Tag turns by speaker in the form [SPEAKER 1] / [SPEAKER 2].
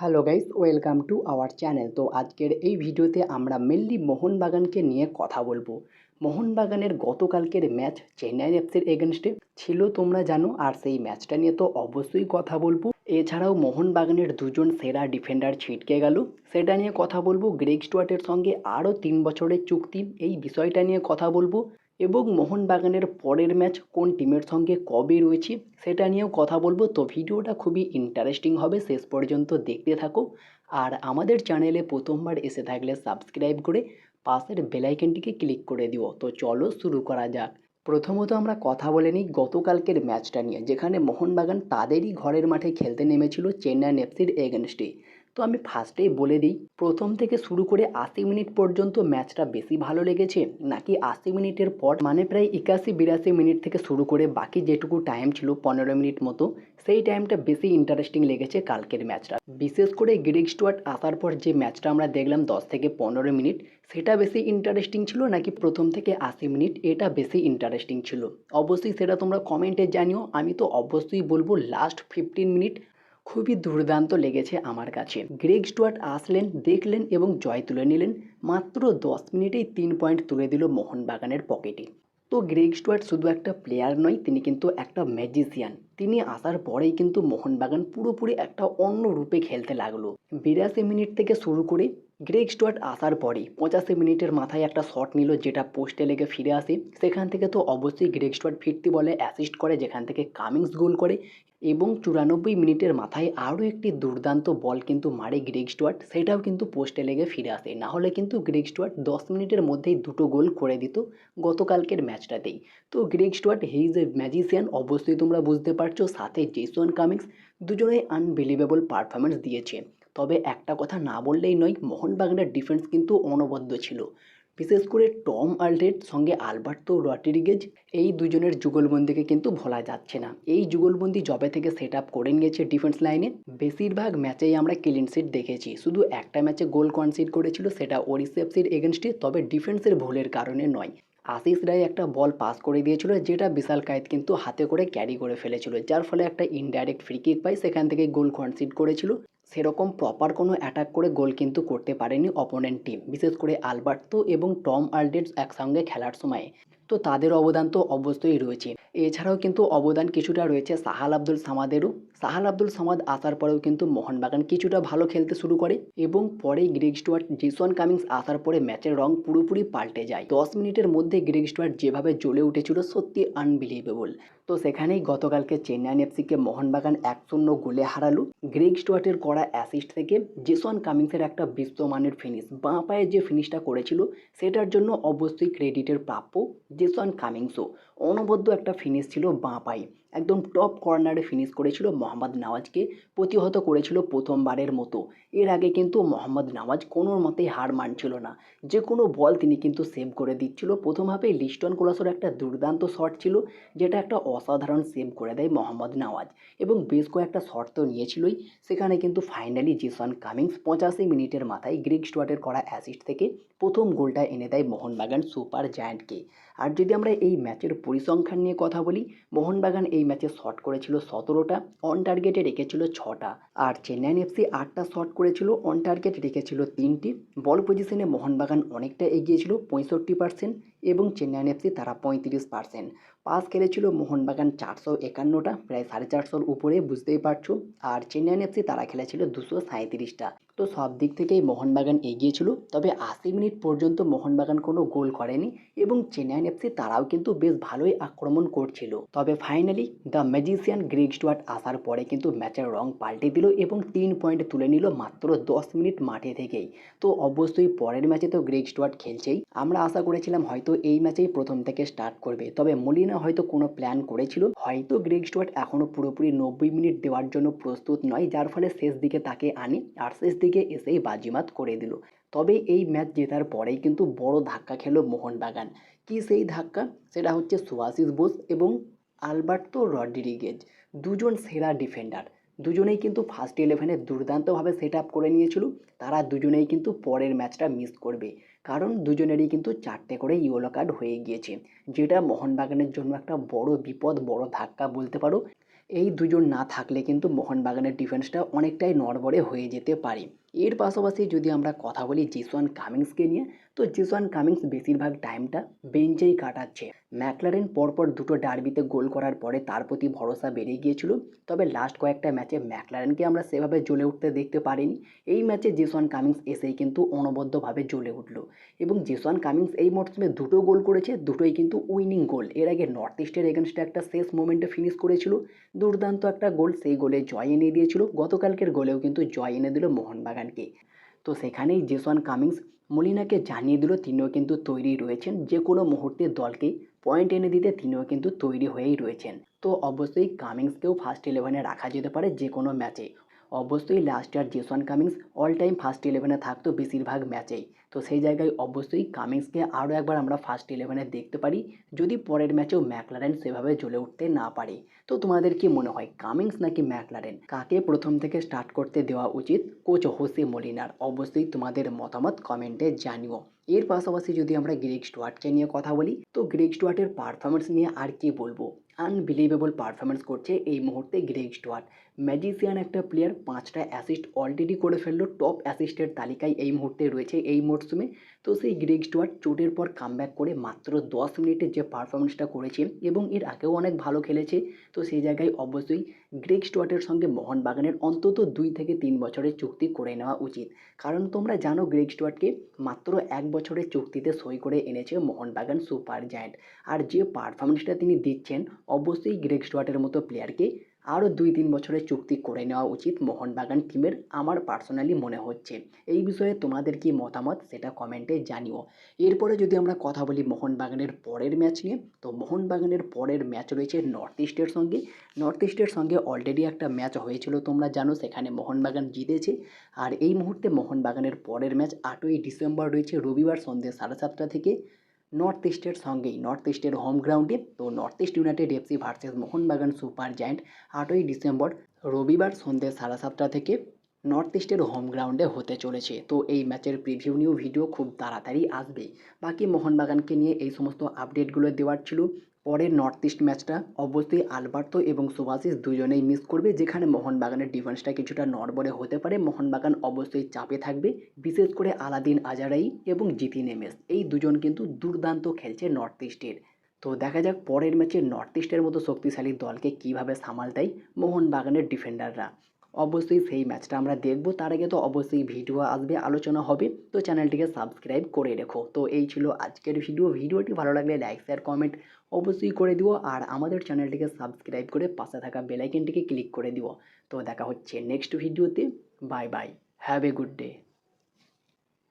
[SPEAKER 1] Hello guys, welcome to our channel. তো আজকের এই ভিডিওতে আমরা মেনলি মোহনবাগানকে নিয়ে কথা বলব। মোহনবাগানের গতকালকের ম্যাচ চেন্নাই এফসির এগেনস্টে ছিল তোমরা জানো, আর সেই ম্যাচটা নিয়ে তো অবশ্যই কথা বলব। এছাড়াও মোহনবাগানের দুজন সেরা ডিফেন্ডার ছিটকে গেল। সেটা নিয়ে কথা বলব। গ্রেগ স্টুয়ার্টের সঙ্গে আরও তিন বছরের চুক্তি, এই বিষয়টা নিয়ে কথা বলব। এবং মোহনবাগানের পরের ম্যাচ কোন টিমের সঙ্গে কবে রয়েছে সেটা নিয়েও কথা বলব। তো ভিডিওটা খুবই ইন্টারেস্টিং হবে, শেষ পর্যন্ত দেখতে থাকো। আর আমাদের চ্যানেলে প্রথমবার এসে থাকলে সাবস্ক্রাইব করে পাশের বেলাইকনটিকে ক্লিক করে দিও। তো চলো শুরু করা যাক। প্রথমত আমরা কথা বলে নিই গতকালকের ম্যাচটা নিয়ে, যেখানে মোহনবাগান তাদেরই ঘরের মাঠে খেলতে নেমেছিল চেন্নাই এফসির এগেনস্টে। তো আমি ফার্স্টেই বলে দিই, প্রথম থেকে শুরু করে আশি মিনিট পর্যন্ত ম্যাচটা বেশি ভালো লেগেছে, নাকি আশি মিনিটের পর মানে প্রায় একাশি বিরাশি মিনিট থেকে শুরু করে বাকি যেটুকু টাইম ছিল পনেরো মিনিট মতো, সেই টাইমটা বেশি ইন্টারেস্টিং লেগেছে কালকের ম্যাচটা। বিশেষ করে গ্রিক স্টুয়ার্ট আসার পর যে ম্যাচটা আমরা দেখলাম দশ থেকে পনেরো মিনিট, সেটা বেশি ইন্টারেস্টিং ছিল নাকি প্রথম থেকে আশি মিনিট, এটা বেশি ইন্টারেস্টিং ছিল? অবশ্যই সেটা তোমরা কমেন্টে জানিও, আমি তো অবশ্যই বলব লাস্ট ফিফটিন মিনিট খুবই দুর্দান্ত লেগেছে আমার কাছে। গ্রেগ স্টুয়ার্ট আসলেন, দেখলেন এবং জয় তুলে নিলেন। মাত্র দশ মিনিটেই তিন পয়েন্ট তুলে দিল মোহনবাগানের পকেটে। তো গ্রেগ স্টুয়ার্ট শুধু একটা প্লেয়ার নয়, তিনি কিন্তু একটা ম্যাজিশিয়ান। তিনি আসার পরেই কিন্তু মোহনবাগান পুরোপুরি একটা অন্য রূপে খেলতে লাগল। বিরাশি মিনিট থেকে শুরু করে গ্রেগ স্টুয়ার্ট আসার পরে পঁচাশি মিনিটের মাথায় একটা শট নিল যেটা পোস্টে লেগে ফিরে আসে। সেখান থেকে তো অবশ্যই গ্রেগ স্টুয়ার্ট ফিরতি বলে অ্যাসিস্ট করে, যেখান থেকে কামিংস গোল করে এবং চুরানব্বই মিনিটের মাথায় আরও একটি দুর্দান্ত বল কিন্তু মারে গ্রেগ স্টুয়ার্ট, সেটাও কিন্তু পোস্টে লেগে ফিরে আসে। না হলে কিন্তু গ্রেগ স্টুয়ার্ট দশ মিনিটের মধ্যেই দুটো গোল করে দিত গতকালকের ম্যাচটাতেই। তো Greg Stewart, he is a magician, অবশ্যই তোমরা বুঝতে পারছ, সাথে জেসন কামিংস দুজনেই আনবিলিভেবল পারফরমেন্স দিয়েছে। তবে একটা কথা না বললেই নয়, মোহনবাগানের ডিফেন্স কিন্তু অনবদ্য ছিল। বিশেষ করে টম আলডেট সঙ্গে আলবার্তো রডরিগেজ, এই দুজনের যুগলবন্দিকে কিন্তু ভোলা যাচ্ছে না। এই যুগলবন্দি জবে থেকে সেট আপ করে নিয়েছে ডিফেন্স লাইনে। বেশিরভাগ ম্যাচেই আমরা ক্লিন শিট দেখেছি। শুধু একটা ম্যাচে গোল কনসিড করেছিল, সেটা ওরিসেপসির এগেনস্টে, তবে ডিফেন্সের ভুলের কারণে নয়। আশিস রায় একটা বল পাস করে দিয়েছিল, যেটা বিশাল কায়েত কিন্তু হাতে করে ক্যারি করে ফেলেছিল, যার ফলে একটা ইনডাইরেক্ট ফ্রি কিক পাই সেখান থেকে গোল কনসিড করেছিল। সেরকম প্রপার কোনো অ্যাটাক করে গোল কিন্তু করতে পারেনি অপোনেন্ট টিম বিশেষ করে আলবার্তো এবং টম আলডেটস একসঙ্গে খেলার সময়। তো তাদের অবদান তো অবশ্যই রয়েছে। এছাড়াও কিন্তু অবদান কিছুটা রয়েছে সাহাল আব্দুল সামাদেরও। সাহাল আব্দুল সামাদ আসার পরেও কিন্তু মোহনবাগান কিছুটা ভালো খেলতে শুরু করে এবং পরে গ্রেগ স্টুয়ার্ট, জিসন কামিংস আসার পরে ম্যাচের রং পুরোপুরি পাল্টে যায়। দশ মিনিটের মধ্যে গ্রেগ স্টুয়ার্ট যেভাবে জ্বলে উঠেছিল সত্যি আনবিলিভেবল তো সেখানেই গতকালকে চেন্নাই এফসিকে মোহনবাগান এক শূন্য গোলে হারালো। গ্রেগ স্টুয়ার্টের করা অ্যাসিস্ট থেকে জেসন কামিংসের একটা বিশ্বমানের ফিনিশ বাঁ পায়ে যে ফিনিশটা করেছিল, সেটার জন্য অবশ্যই ক্রেডিটের প্রাপ্য জেসন কামিংসও। অনবদ্য একটা ফিনিশ ছিল বাঁ পায়ে। একদম টপ কর্নারে ফিনিশ করেছিল মোহাম্মদ নওয়াজকে, প্রতিহত করেছিল প্রথমবারের মতো। এর আগে কিন্তু মোহাম্মদ নওয়াজ কোনো মতেই হার মানছিল না। যে কোনো বল তিনি কিন্তু সেভ করে দিচ্ছিল। প্রথম হাফে লিস্টন কোলাসোর একটা দুর্দান্ত শট ছিল, যেটা একটা অসাধারণ সেভ করে দেয় মোহাম্মদ নওয়াজ। এবং বেশ কয়েকটা শট তো নিয়েছিলই। সেখানে কিন্তু ফাইনালি জেসন কামিংস পঁচাশি মিনিটের মাথায় গ্রিক স্টুয়ার্টের করা অ্যাসিস্ট থেকে প্রথম গোলটা এনে দেয় মোহনবাগান সুপার জায়ান্টকে। আর যদি আমরা এই ম্যাচের পরিসংখ্যান নিয়ে কথা বলি, মোহনবাগান এই ম্যাচে শট করেছিল সতেরোটা অন টার্গেটে রেখেছিল ছটা। আর চেন্নাইন এফসি আটটা শট করেছিল অন টার্গেট রেখেছিল তিনটি। বল পজিশনে মোহনবাগান অনেকটা এগিয়েছিল, পঁয়ষট্টি পার্সেন্ট এবং চেন্নাই এফসি তারা পঁয়ত্রিশ পার্সেন্ট। পাস খেলেছিল মোহনবাগান চারশো একান্নটা, প্রায় সাড়ে চারশোর উপরে, বুঝতেই পারছ। আর চেন্নাই এফসি তারা খেলেছিল দুশো সাঁত্রিশটা তো সব দিক থেকেই মোহনবাগান এগিয়েছিল তবে আশি মিনিট পর্যন্ত মোহনবাগান কোনো গোল করেনি এবং চেন্নাই এফসি তারাও কিন্তু বেশ ভালোই আক্রমণ করছিল। তবে finally the magician Greg Stewart আসার পরে কিন্তু ম্যাচের রং পাল্টে দিল এবং তিন পয়েন্ট তুলে নিল মাত্র দশ মিনিট মাঠে থেকেই। তো অবশ্যই পরের ম্যাচে তো গ্রেগ স্টুয়ার্ট খেলছেই। আমরা আশা করেছিলাম হয়তো এই ম্যাচেই প্রথম থেকে স্টার্ট করবে। তবে মলিনা হয়তো কোনো প্ল্যান করেছিল, হয়তো গ্রেগ স্টুয়ার্ট এখনও পুরোপুরি নব্বই মিনিট দেওয়ার জন্য প্রস্তুত নয়, যার ফলে শেষ দিকে তাকে আনে আর শেষ দিকে এসেই বাজিমাত করে দিল। তবে এই ম্যাচ জেতার পরেই কিন্তু বড় ধাক্কা খেলো মোহনবাগান। কি সেই ধাক্কা? সেটা হচ্ছে সুভাশিস বোস এবং আলবার্তো রড্রিগেজ, দুজন সেরা ডিফেন্ডার দুজনেই কিন্তু ফার্স্ট ইলেভেনে দুর্দান্তভাবে সেট আপ করে নিয়েছিল। তারা দুজনেই কিন্তু পরের ম্যাচটা মিস করবে। কারণ দুজনেরই কিন্তু চারটে করে ইয়েলো কার্ড হয়ে গিয়েছে। যেটা মোহনবাগানের জন্য একটা বড় বিপদ, বড় ধাক্কা বলতে পারো। এই দুজন না থাকলে কিন্তু মোহনবাগানের ডিফেন্সটা অনেকটাই নড়বড়ে হয়ে যেতে পারে। এর পাশাপাশি যদি আমরা কথা বলি জিসওয়ান কামিংসকে নিয়ে, তো জিসওয়ান কামিংস বেশিরভাগ টাইমটা বেঞ্চেই কাটাচ্ছে। ম্যাকলারেন পরপর দুটো ডার্বিতে গোল করার পরে তার প্রতি ভরসা বেড়ে গিয়েছিল। তবে লাস্ট কয়েকটা ম্যাচে ম্যাকলারেনকে আমরা সেভাবে জ্বলে উঠতে দেখতে পারিনি। এই ম্যাচে জিসওয়ান কামিংস এসেই কিন্তু অনবদ্যভাবে জ্বলে উঠল এবং জিসওয়ান কামিংস এই মরশুমে দুটো গোল করেছে, দুটোই কিন্তু উইনিং গোল এর আগে নর্থ ইস্টের এগেনস্টে একটা শেষ মোমেন্টে ফিনিশ করেছিল। দুর্দান্ত একটা গোল সেই গোলে জয় এনে দিয়েছিল। গতকালকের গোলেও কিন্তু জয় এনে দিল মোহনবাগানকে। তো সেখানেই জেসওয়ান কামিংস মলিনাকে জানিয়ে দিল, তিনিও কিন্তু তৈরি রয়েছেন। যে কোনো মুহূর্তে দলকে পয়েন্ট এনে দিতে তিনিও কিন্তু তৈরি হয়েই রয়েছেন। তো অবশ্যই কামিংসকেও ফার্স্ট ইলেভেনে রাখা যেতে পারে যে কোনো ম্যাচে অবশ্যই last year Jason Cummings all time first ইলেভেনে থাকতো বেশিরভাগ ম্যাচেই তো সেই জায়গায় অবশ্যই কামিংসকে আরও একবার আমরা ফার্স্ট ইলেভেনে দেখতে পারি, যদি পরের ম্যাচেও ম্যাকলারেন সেভাবে জ্বলে উঠতে না পারে। তো তোমাদের কি মনে হয় কামিংস নাকি ম্যাকলারেন কাকে প্রথম থেকে স্টার্ট করতে দেওয়া উচিত? কোচ হোসে মলিনার অবশ্যই তোমাদের মতামত কমেন্টে জানিও। এর পাশাপাশি যদি আমরা গ্রেগ স্টুয়ার্টকে নিয়ে কথা বলি, তো গ্রেগ স্টুয়ার্টের পারফরমেন্স নিয়ে আর কি বলব? আনবিলিভেবল পারফরমেন্স করছে এই মুহূর্তে গ্রেগ স্টুয়ার্ট ম্যাজিসিয়ান একটা প্লেয়ার পাঁচটা অ্যাসিস্ট অলরেডি করে ফেলল টপ অ্যাসিস্টের তালিকায় এই মুহূর্তে রয়েছে এই মরশুমে তো সেই গ্রেগ স্টুয়ার্ট চোটের পর কামব্যাক করে মাত্র দশ মিনিটের যে পারফরমেন্সটা করেছে এবং এর আগেও অনেক ভালো খেলেছে, তো সেই জায়গায় অবশ্যই গ্রেগ স্টুয়ার্টের সঙ্গে মোহনবাগানের অন্তত দুই থেকে তিন বছরের চুক্তি করে নেওয়া উচিত। কারণ তোমরা জানো গ্রেক স্টুয়ার্টকে মাত্র এক বছরের চুক্তিতে সই করে এনেছে মোহনবাগান সুপার জায়েন্ট আর যে পারফরমেন্সটা তিনি দিচ্ছেন, অবশ্যই গ্রেক স্টুয়ার্টের মতো প্লেয়ারকে আরও দুই তিন বছরের চুক্তি করে নেওয়া উচিত মোহনবাগান টিমের আমার পার্সোনালি মনে হচ্ছে। এই বিষয়ে তোমাদের কি মতামত সেটা কমেন্টে জানিও। এরপরে যদি আমরা কথা বলি মোহনবাগানের পরের ম্যাচ নিয়ে, তো মোহনবাগানের পরের ম্যাচ রয়েছে নর্থ ইস্টের সঙ্গে। নর্থ ইস্টের সঙ্গে অলরেডি একটা ম্যাচ হয়েছিল, তোমরা জানো, সেখানে মোহনবাগান জিতেছে। আর এই মুহূর্তে মোহনবাগানের পরের ম্যাচ আটই ডিসেম্বর রয়েছে, রবিবার সন্ধ্যে সাড়ে সাতটা থেকে। নর্থ ইস্টের সঙ্গেই। নর্থ ইস্টের হোম গ্রাউন্ডে তো North East United FC versus Mohun Bagan super giant আটই ডিসেম্বর রবিবার সন্ধ্যে সাড়ে সাতটা থেকে নর্থ ইস্টের হোম গ্রাউন্ডে হতে চলেছে। তো এই ম্যাচের প্রিভিউ নিয়েও ভিডিও খুব তাড়াতাড়ি আসবে। বাকি মোহনবাগানকে নিয়ে এই সমস্ত আপডেটগুলো দেওয়ার ছিল। পরের নর্থ ইস্ট ম্যাচটা অবশ্যই আলবার্তো এবং সুভাশিস দুজনেই মিস করবে, যেখানে মোহনবাগানের ডিফেন্সটা কিছুটা নড়বড়ে হতে পারে। মোহনবাগান অবশ্যই চাপে থাকবে, বিশেষ করে আলাদিন আজারাই এবং জিতি নেমেস। এই দুজন কিন্তু দুর্দান্ত খেলছে নর্থ ইস্টের তো দেখা যাক পরের ম্যাচে নর্থ ইস্টের মতো শক্তিশালী দলকে কীভাবে সামাল দেয় মোহনবাগানের ডিফেন্ডাররা অবশ্যই সেই ম্যাচটা আমরা দেখব। তার আগে তো অবশ্যই ভিডিও আসবে, আলোচনা হবে। তো চ্যানেলটিকে সাবস্ক্রাইব করে রেখো। তো এই ছিল আজকের ভিডিও। ভিডিওটি ভালো লাগলে লাইক শেয়ার কমেন্ট অবশ্যই করে দিও। আর আমাদের চ্যানেলটিকে সাবস্ক্রাইব করে পাশে থাকা বেলাইকেনটিকে ক্লিক করে দিও। তো দেখা হচ্ছে নেক্সট ভিডিওতে bye bye have a good day